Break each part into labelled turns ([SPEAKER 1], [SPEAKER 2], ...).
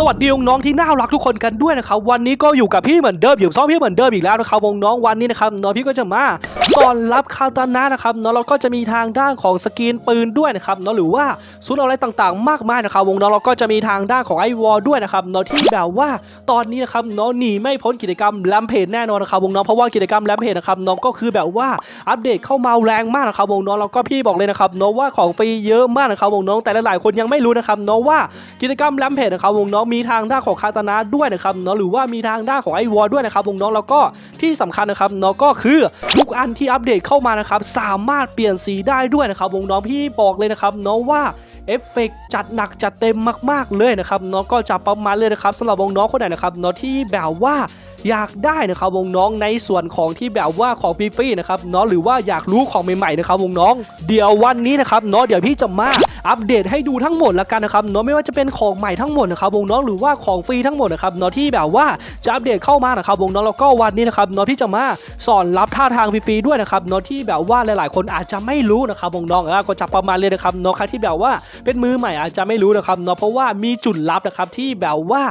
[SPEAKER 1] สวัสดีน้องที่น่ารักทุกคนกันด้วยนะครับวันนี้ก็อยู่กับพี่เหมือนเดิมอยู่ซ้อมพี่เหมือนเดิมอีกแล้วนะครับวงน้องวันนี้นะครับน้องพี่ก็จะมาสอนรับคาตานะนะครับเนาะเราก็จะมีทางด้านของสกรีนปืนด้วยนะครับเนาะหรือว่าซุนอะไรต่างๆ มากมายนะครับวงน้องเราก็จะมีทางด้านของไอวอลด้วยนะครับเนาะที่แบบว่าตอนนี้นะครับเนาะหนีไม่พ้นกิจกรรมแรมเพจแน่นอนนะครับวงน้องเพราะว่ากิจกรรมแรมเพจนะครับน้องก็คือแบบว่าอัปเดตเข้ามาแรงมากนะครับวงน้องเราก็พี่บอกเลยนะครับเนาะว่าของฟรีเยอะมากนะครับวงน้องแต่หลายๆคนยังไม่รู้นะครับเนาะว่ากิจกรรมแรมเพจนะครับวงน้องมีทางด้านของคาตานะด้วยนะครับเนาะหรือว่ามีทางด้านของไอวอลด้วยนะครับวงน้องแล้วก็ที่สำคัญนะครับเนาะก็คือทุกอันที่อัปเดตเข้ามานะครับสามารถเปลี่ยนสีได้ด้วยนะครับวงน้องพี่บอกเลยนะครับเนาะว่าเอฟเฟกต์จัดหนักจัดเต็มมากๆเลยนะครับเนาะก็จะประมาณเลยนะครับสำหรับวงน้องคนไหนนะครับเนาะที่แบบว่า อยากได้นะครับวงน้องในส่วนของที่แบบว่าของฟรีๆนะครับเนาะหรือว่าอยากรู้ของใหม่ๆนะครับวงน้อง เดี๋ยววันนี้นะครับเนาะเดี๋ยวพี่จะมาอัปเดตให้ดูทั้งหมดละกันนะครับเนาะไม่ว่าจะเป็นของใหม่ทั้งหมดนะครับวงน้องหรือว่าของฟรีทั้งหมดนะครับเนาะที่แบบว่าจะอัปเดตเข้ามานะครับวงน้องแล้วก็วันนี้นะครับเนาะพี่จะมาสอนรับท่าทางฟรีๆด้วยนะครับเนาะที่แบบว่าหลายๆ คนอาจจะไม่รู้นะครับวงน้องเออก็จะประมาณเลยนะครับเนาะใครที่แบบว่าเป็นมือใหม่อาจจะไม่รู้นะครับเนาะเพราะว่ามีจุดลับนะครับที่แบบว่า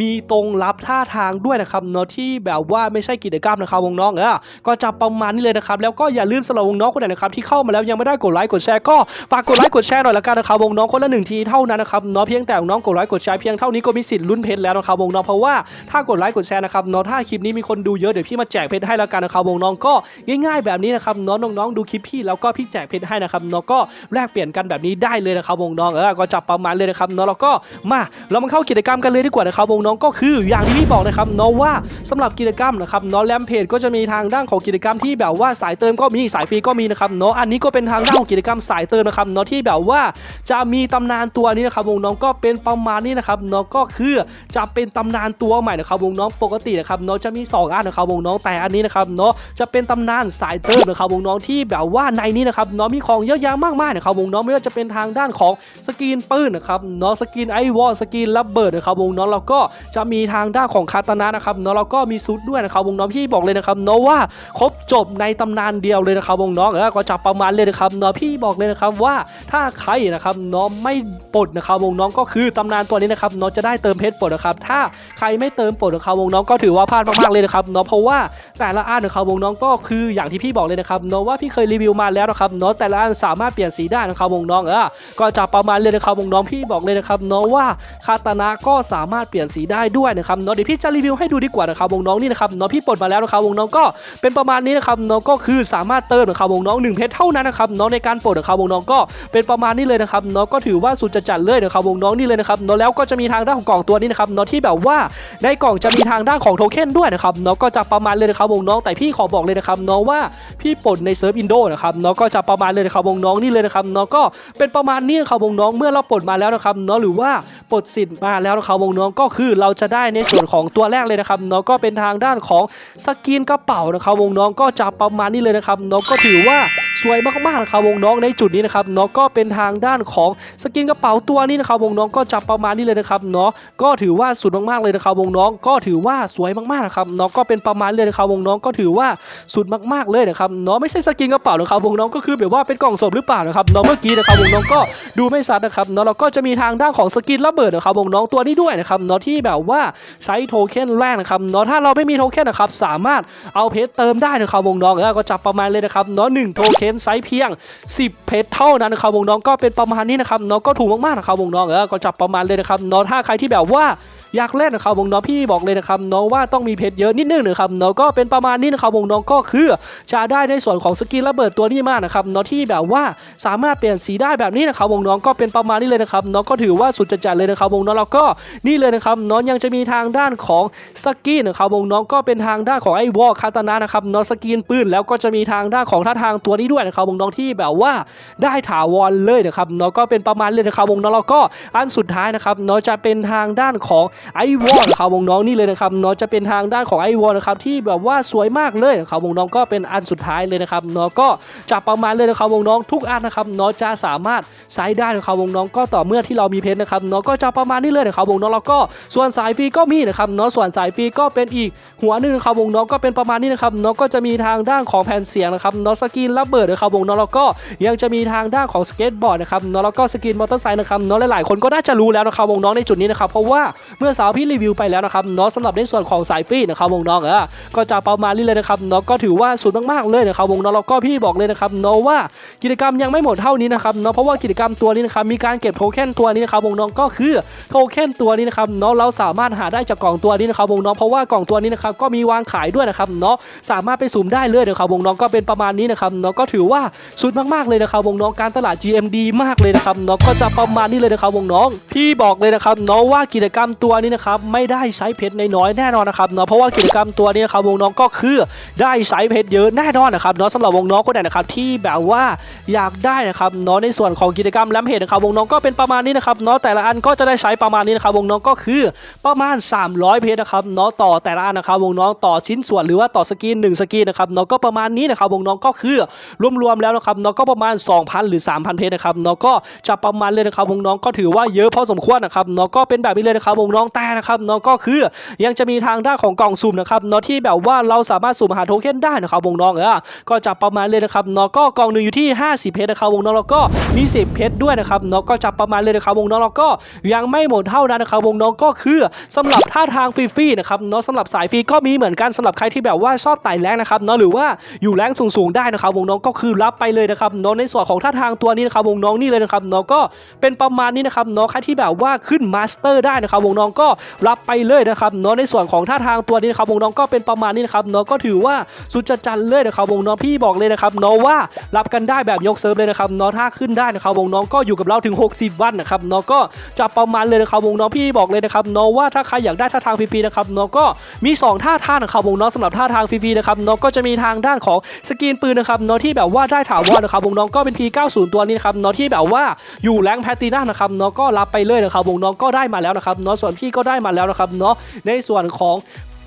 [SPEAKER 1] มีตรงลับท่าทางด้วยนะครับเนาะที่แบบว่าไม่ใช่กิจกรรมนะครับวงน้องเออก็จะประมาณนี้เลยนะครับแล้วก็อย่าลืมสำหรับวงน้องคนไหนนะครับที่เข้ามาแล้วยังไม่ได้กดไลค์กดแชร์ก็ฝากกดไลค์กดแชร์หน่อยละกันนะครับวงน้องคนละหนึ่งทีเท่านั้นนะครับเนาะเพียงแต่วงน้องกดไลค์กดแชร์เพียงเท่านี้ก็มีสิทธิ์ลุ้นเพชรแล้วนะครับวงน้องเพราะว่าถ้ากดไลค์กดแชร์นะครับเนาะถ้าคลิปนี้มีคนดูเยอะเดี๋ยวพี่มาแจกเพชรให้ละกันนะครับวงน้องก็ง่ายๆแบบนี้นะครับเนาะน้องๆดูคลิปพี่แล้วก็พี่แจกเพชรให้นะครับเนาะก็แลกเปลี่ยนกันแบบนี้ได้เลยนะครับวงน้องเออก็จับประมาณเลยนะครับเนาะแล้วก็มาเรามาเข้ากิจกรรมกันเลยดีกว่านะครับวงน้องก็คืออย่างที่พี่บอกนะครับเนาะว่าสำหรับกิจกรรมนะครับเนาะแรมเพจก็จะมีทางด้านของกิจกรรมที่แบบว่าสายเติมก็มีสายฟรีก็มีนะครับเนาะอันนี้ก็เป็นทางด้านของกิจกรรมสายเติมนะครับเนาะที่แบบว่าจะมีตำนานตัวนี้นะครับวงน้องก็เป็นประมาณนี้นะครับเนาะก็คือจะเป็นตำนานตัวใหม่นะครับวงน้องปกตินะครับเนาะจะมีสองอันนะครับวงน้องแต่อันนี้นะครับเนาะจะเป็นตำนานสายเติมนะครับวงน้องที่แบบว่าในนี้นะครับเนาะมีของเยอะแยะมากมายนะครับวงน้องไม่ว่าจะเป็นทางด้านของสกรีนปืนนะครับเนาะสกรีนไอวอลสกรีนระเบิดนะครับวงน้องแล้วก็จะมีทางด้านของคาตานะนะครับเนาะแล้วก็มีซุดด้วยนะครับวงน้องพี่บอกเลยนะครับเนาะว่าครบจบในตำนานเดียวเลยนะครับวงน้องเออก็จะประมาณเลยนะครับเนาะพี่บอกเลยนะครับว่าถ้าใครนะครับเนาะไม่ปลดนะครับวงน้องก็คือตำนานตัวนี้นะครับเนาะจะได้เติมเพชรปลดนะครับถ้าใครไม่เติมปลดนะครับวงน้องก็ถือว่าพลาดมากๆเลยนะครับเนาะเพราะว่าแต่ละอันนะครับวงน้องก็คืออย่างที่พี่บอกเลยนะครับเนาะว่าพี่เคยรีวิวมาแล้วนะครับเนาะแต่ละอันสามารถเปลี่ยนสีได้นะครับวงน้องเออก็จะประมาณเลยนะครับวงน้องพี่บอกเลยนะครับเนาะว่าคาตานะก็สามารถเปลี่ยนสีได้ด้วยนะครับเนาะเดี๋ยวพี่จะรีวิวให้ดูดีกว่านะครับวงน้องนี่นะครับเนาะพี่ปลดมาแล้วนะครับวงน้องก็เป็นประมาณนี้นะครับเนาะก็คือสามารถเติมนะครับวงน้องหนึ่งเพชรเท่านั้นนะครับเนาะในการปลดนะครับวงน้องก็เป็นประมาณนี้เลยนะครับเนาะก็ถือว่าสุดจะจัดเลยนะครับวงน้องนี่เลยนะครับเนาะแล้วก็จะมีทางด้านของกล่องตัวนี้นะครับเนาะที่แบบว่าในกล่องจะมีทางด้านของโทเค็นด้วยนะครับเนาะก็จะประมาณเลยนะครับวงน้องแต่พี่ขอบอกเลยนะครับเนาะว่าพี่ปลดในเซิร์ฟอินโดนะครับเนาะก็จะประมาณเลยนะครับวงน้องนี่เลยนะครับเนาะก็เป็นประมาณนี้ครับวงน้องเมื่อเราปลดมาแล้วนะครับเนาะหรือว่าปลดสิทธิ์มาแล้วนะครับวงน้องก็คือเราจะได้ในส่วนของตัวแรกเลยนะครับเนาะก็เป็นทางด้านของสกินกระเป๋านะครับวงน้องก็จะประมาณนี้เลยนะครับน้องก็ถือว่า สวยมากๆนะครับวงน้องในจุดนี้นะครับเนาะก็เป็นทางด้านของสกินกระเป๋าตัวนี้นะครับวงน้องก็จะประมาณนี้เลยนะครับเนาะก็ถือว่าสุดมากๆเลยนะครับวงน้องก็ถือว่าสวยมากๆนะครับเนาะก็เป็นประมาณเลยนะครับวงน้องก็ถือว่าสุดมากๆเลยนะครับเนาะไม่ใช่สกินกระเป๋านะครับวงน้องก็คือแบบว่าเป็นกล่องสมหรือเปล่านะครับเนาะเมื่อกี้นะครับวงน้องก็ดูไม่ชัดนะครับเนาะเราก็จะมีทางด้านของสกินระเบิดนะครับวงน้องตัวนี้ด้วยนะครับเนาะที่แบบว่าใช้โทเค็นแรกนะครับเนาะถ้าเราไม่มีโทเค็นนะครับสามารถเอาเพชรเติมได้นะครับวงน้องก็จับประมาณเลยนะครับเนาะหนึ่งโทเค็นไซส์เพียง 10 เพชรเท่านั้นนะครับวงน้องก็เป็นประมาณนี้นะครับน้องก็ถูกมากๆนะครับวงน้องเออก็จับประมาณเลยนะครับเนาะถ้าใครที่แบบว่า อยากเล่นนะครับวงน้องพี่บอกเลยนะครับน้องว่าต้องมีเพชรเยอะนิดนึงนะครับน้องก็เป็นประมาณนี้นะครับวงน้องก็คือจะได้ในส่วนของสกินระเบิดตัวนี้มากนะครับน้องที่แบบว่าสามารถเปลี่ยนสีได้แบบนี้นะครับวงน้องก็เป็นประมาณนี้เลยนะครับน้องก็ถือว่าสุดจัดเลยนะครับวงน้องแล้วก็นี่เลยนะครับน้องยังจะมีทางด้านของสกินนะครับวงน้องก็เป็นทางด้านของไอ้วอลคาตานะนะครับน้องสกินปืนแล้วก็จะมีทางด้านของท่าทางตัวนี้ด้วยนะครับวงน้องที่แบบว่าได้ถาวรเลยนะครับน้องก็เป็นประมาณเลยนะครับวงน้องแล้วก็อันสุดท้ายนะครับน้องจะเป็นทางด้านของไอวอนะครับวงน้องนี่เลยนะครับเนาะจะเป็นทางด้านของไอวอลนะครับที่แบบว่าสวยมากเลยนะครับวงน้องก็เป็นอันสุดท้ายเลยนะครับเนาะก็จะประมาณเลยนะครับวงน้องทุกอันนะครับเนาะจะสามารถใช้ได้นะครับวงน้องก็ต่อเมื่อที่เรามีเพชรนะครับเนาะก็จะประมาณนี้เลยนะครับวงน้องแล้วก็ส่วนสายฟรีก็มีนะครับเนาะส่วนสายฟรีก็เป็นอีกหัวหนึ่งนะครับวงน้องก็เป็นประมาณนี้นะครับเนาะก็จะมีทางด้านของแผ่นเสียงนะครับเนาะสกินระเบิดนะครับวงน้องแล้วก็ยังจะมีทางด้านของสเก็ตบอร์ดนะครับเนาะแล้วก็สกินมอเตอร์ไซค์นะครับเนาะหลายๆคนก็น่าจะรู้แล้วนะครับวงน้องในจุดนี้นะครับเพราะว่าเมื่อมื่อสาวพี่รีวิวไปแล้วนะครับเนาะสำหรับในส่วนของสายฟรีนะครับวงน้องเออก็จะประมาณนี้เลยนะครับเนาะก็ถือว่าสุดมากๆเลยนะครับวงน้องแล้วก็พี่บอกเลยนะครับเนาะว่ากิจกรรมยังไม่หมดเท่านี้นะครับเนาะเพราะว่ากิจกรรมตัวนี้นะครับมีการเก็บโทเค็นตัวนี้นะครับวงน้องก็คือโทเค็นตัวนี้นะครับเนาะเราสามารถหาได้จากกล่องตัวนี้นะครับวงน้องเพราะว่ากล่องตัวนี้นะครับก็มีวางขายด้วยนะครับเนาะสามารถไปสุ่มได้เลยนะครับวงน้องก็เป็นประมาณนี้นะครับเนาะก็ถือว่าสุดมากๆเลยนะครับวงน้องการตลาด GMD มากเลยนะครับเนาะก็จะประมาณนี้เลยนะครับวงน้อง พี่บอกเลยนะครับเนาะว่ากิจกรรมตัวนี้นะครับไม่ได้ใช้เพชรในน้อยแน่นอนนะครับเนาะเพราะว่ากิจกรรมตัวนี้นะครับวงน้องก็คือได้ใช้เพชรเยอะแน่นอนนะครับเนาะสำหรับวงน้องคนไหนนะครับที่แบบว่าอยากได้นะครับเนาะในส่วนของกิจกรรมแลมเพจนะครับวงน้องก็เป็นประมาณนี้นะครับเนาะแต่ละอันก็จะได้ใช้ประมาณนี้นะครับวงน้องก็คือประมาณ 300 เพชรนะครับเนาะต่อแต่ละอันนะครับวงน้องต่อชิ้นส่วนหรือว่าต่อสกรีน1สกรีนนะครับเนาะก็ประมาณนี้นะครับวงน้องก็คือรวมๆแล้วนะครับเนาะก็ประมาณ 2,000 หรือ 3,000 เพชรนะครับเนาะก็จะประมาณเลยนะครับวงน้องก็ถือว่าเยอะพอสมควรนะครับเนาะก็เป็นแบบนี้เลยนะครับวงน้องแต่นะครับเนาะก็คือยังจะมีทางด้านของกล่องสุ่มนะครับเนาะที่แบบว่าเราสามารถสุ่มหาโทเค็นได้นะครับวงน้องเออก็จะประมาณเลยนะครับเนาะก็กล่องหนึ่งอยู่ที่ 50 เพชรนะครับวงน้องแล้วก็มี 10 เพชรด้วยนะครับเนาะก็จะประมาณเลยนะครับวงน้องแล้วก็ยังไม่หมดเท่านั้นนะครับวงน้องก็คือสำหรับท่าทางฟรีๆนะครับเนาะสำหรับสายฟรีก็มีเหมือนกันสำหรับใครที่แบบว่าชอบไต่แรงนะครับเนาะหรือว่าอยู่แรงสูงๆได้นะครับวงน้องก็คือรับไปเลยนะครับเนาะในส่วนของท่าทางตัวนี้นะครับวงน้องนี่เลยนะครับเนาะก็เป็นประมาณนี้นะครับเนาะใครที่แบบว่าขึ้นมาสเตอร์ได้นะครับวงน้องก็รับไปเลยนะครับเนาะในส่วนของท่าทางตัวนี้นะครับวงน้องก็เป็นประมาณนี้นะครับเนาะก็ถือว่าสุดจะจันเลยนะครับวงน้องพี่บอกเลยนะครับเนาะว่ารับกันได้แบบยกเซิร์ฟเลยนะครับเนาะถ้าขึ้นได้นะครับวงน้องก็อยู่กับเราถึง 60 วันนะครับเนาะก็จะประมาณเลยนะครับวงน้องพี่บอกเลยนะครับเนาะว่าถ้าใครอยากได้ท่าทางฟรีๆนะครับเนาะก็มีสองท่าทางนะครับวงน้องสำหรับท่าทางฟรีๆนะครับเนาะก็จะมีทางด้านของสกีนปืนนะครับเนาะที่แบบว่าได้ถาวรนะครับวงน้องก็เป็น P90 ตัวนี้นะครับเนาะที่แบบว่าอยู่แรงแพตตินัมนะครับเนาะก็รับไปเลยนะครับวงน้องก็ได้มาแล้วนะครับเนาะส่วนพี่ก็ได้มาแล้วนะครับเนาะในส่วนของ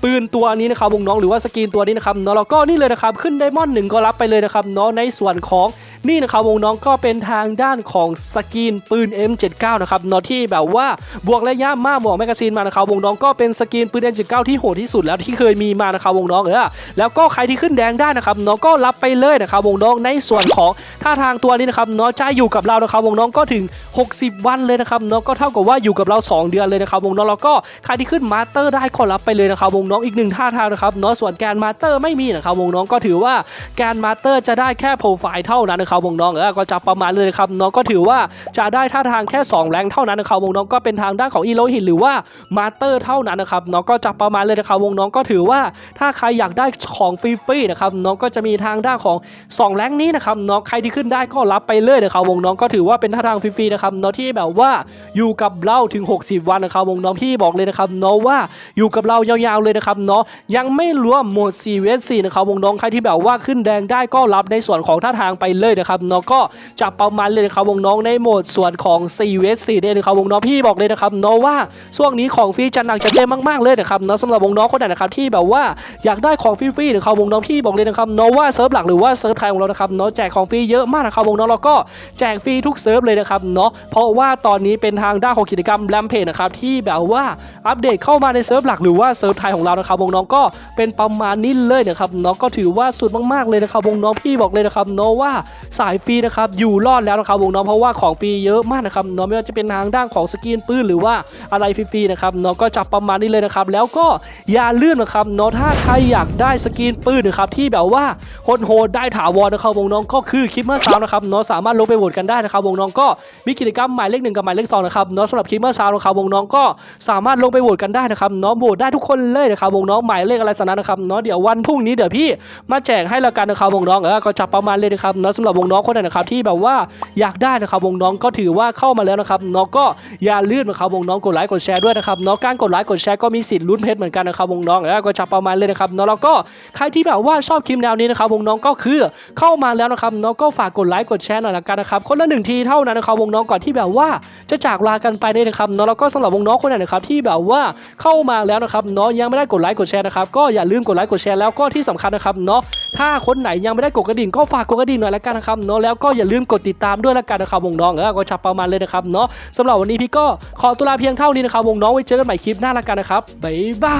[SPEAKER 1] ปืนตัวนี้นะครับวงน้องหรือว่าสกรีนตัวนี้นะครับเนาะแล้วก็นี่เลยนะครับขึ้นไดมอนด์หนึ่งก็รับไปเลยนะครับเนาะในส่วนของ นี่นะครับวงน้องก็เป็นทางด้านของสกรีนปืน M79 นะครับเนาะที่แบบว่าบวกระยะมากบวกแมกกาซีนมานะครับวงน้องก็เป็นสกรีนปืน M79 ที่โหดที่สุดแล้วที่เคยมีมานะครับวงน้องเออแล้วก็ใครที่ขึ้นแดงได้นะครับเนาะก็รับไปเลยนะครับวงน้องในส่วนของท่าทางตัวนี้นะครับเนาะจะอยู่กับเรานะครับวงน้องก็ถึง 60 วันเลยนะครับเนาะก็เท่ากับว่าอยู่กับเรา 2 เดือนเลยนะครับวงน้องแล้วก็ใครที่ขึ้นมาสเตอร์ได้ก็รับไปเลยนะครับวงน้องอีกหนึ่งท่าทางนะครับเนาะส่วนแกนมาสเตอร์ไม่มีนะครับวงน้องก็ถือว่าแกนมาสเตอร์จะได้แค่โปรไฟล์เท่านั้นนะครับวงน้องเออก็จะประมาณเลยนะครับเนาะก็ถือว่าจะได้ท่าทางแค่ 2 แรงเท่านั้นนะครับวงน้องก็เป็นทางด้านของอีโลหินหรือว่ามาสเตอร์เท่านั้นนะครับเนาะก็จะประมาณเลยนะครับวงน้องก็ถือว่าถ้าใครอยากได้ของฟรีๆนะครับเนาะก็จะมีทางด้านของ 2 แรงนี้นะครับเนาะใครที่ขึ้นได้ก็รับไปเลยนะครับวงน้องก็ถือว่าเป็นท่าทางฟรีๆนะครับเนาะที่แบบว่าอยู่กับเราถึง 60 วันนะครับวงน้องพี่บอกเลยนะครับเนาะว่าอยู่กับเรายาวๆเลยนะครับเนาะยังไม่รวมหมด4 vs 4นะครับวงน้องใครที่แบบว่าขึ้นแดงได้ก็รับในส่วนของท่าทางไปเลยนะครับเนาะก็จะประมาณเลยนะครับวงน้องในโหมดส่วนของ4 vs 4ได้เลยครับวงน้องพี่บอกเลยนะครับเนาะว่าช่วงนี้ของฟรีจัดหนักจัดเต็มมากๆเลยนะครับเนาะสำหรับวงน้องคนไหนนะครับที่แบบว่าอยากได้ของฟรีๆนะครับวงน้องพี่บอกเลยนะครับเนาะว่าเซิร์ฟหลักหรือว่าเซิร์ฟไทยของเรานะครับเนาะแจกของฟรีเยอะมากนะครับวงน้องเราก็แจกฟรีทุกเซิร์ฟเลยนะครับเนาะเพราะว่าตอนนี้เป็นทางด้านของกิจกรรมแรมเพจนะครับที่แบบว่าอัปเดตเข้ามาในเซิร์ฟหลักหรือว่าเซิร์ฟไทยของเรานะครับวงน้องก็เป็นประมาณนี้เลยนะครับเนาะก็ถือว่าสุดมากๆเลยนะครับวงน้องพี่บอกเลยนะครับเนาะว่าสายฟรีนะครับอยู่รอดแล้วนะครับวงน้องเพราะว่าของฟรีเยอะมากนะครับเนาะไม่ว่าจะเป็นทางด้านของสกินปืนหรือว่าอะไรฟรีๆนะครับเนาะก็จับประมาณนี้เลยนะครับแล้วก็อย่าลืมนะครับเนาะถ้าใครอยากได้สกินปืนนะครับที่แบบว่าโหดๆได้ถาวรนะครับวงน้องก็คือคลิปเมื่อเช้านะครับเนาะสามารถลงไปโหวตกันได้นะครับวงน้องก็มีกิจกรรมหมายเลขหนึ่งกับหมายเลขสองนะครับเนาะสำหรับคลิปเมื่อเช้านะครับวงน้องก็สามารถลงไปโหวตกันได้นะครับเนาะโหวตได้ทุกคนเลยนะครับวงน้องหมายเลขอะไรสนั้นนะครับเนาะเดี๋ยววันพรุ่งนี้เดี๋ยวพี่มาแจกให้ละกันนะครับวงน้องเออก็จับประมาณเลยนะครับเนาะสำหรับวงน้องคนไหนนะครับที่แบบว่าอยากได้นะครับวงน้องก็ถือว่าเข้ามาแล้วนะครับเนาะก็อย่าลืมนะครับวงน้องกดไลค์กดแชร์ด้วยนะครับเนาะการกดไลค์กดแชร์ก็มีสิทธิ์ลุ้นเพชรเหมือนกันนะครับวงน้องเออก็จับประมาณเลยนะครับเนาะแล้วก็ใครที่แบบว่าชอบคลิปแนวนี้นะครับวงน้องก็คือเข้ามาแล้วนะครับเนาะก็ฝากกดไลค์กดแชร์หน่อยละกันนะครับคนละหนึ่งทีเท่านั้นนะครับวงน้องก่อนที่แบบว่าจะจากลากันไปเนี่ยนะครับเนาะแล้วก็สำหรับวงน้องคนไหนนะครับที่แบบว่าเข้ามาแล้วนะครับเนาะยังไม่ได้กดไลค์กดแชร์นะครับก็อย่าลืมกดไลค์กดแชร์แล้วก็ที่สำคัญนะครับเนาะ ถ้าคนไหนยังไม่ได้กดกระดิ่งก็ฝากกดกระดิ่งหน่อยละกันนะครับเนาะแล้วก็อย่าลืมกดติดตามด้วยละกันนะครับวงน้องเออก็ชับประมาณเลยนะครับเนาะสำหรับวันนี้พี่ก็ขอตัวลาเพียงเท่านี้นะครับวงน้องไว้เจอกันใหม่คลิปหน้าละกันนะครับบ๊ายบา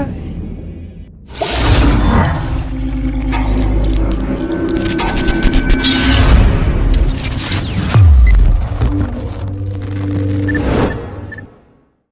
[SPEAKER 1] ย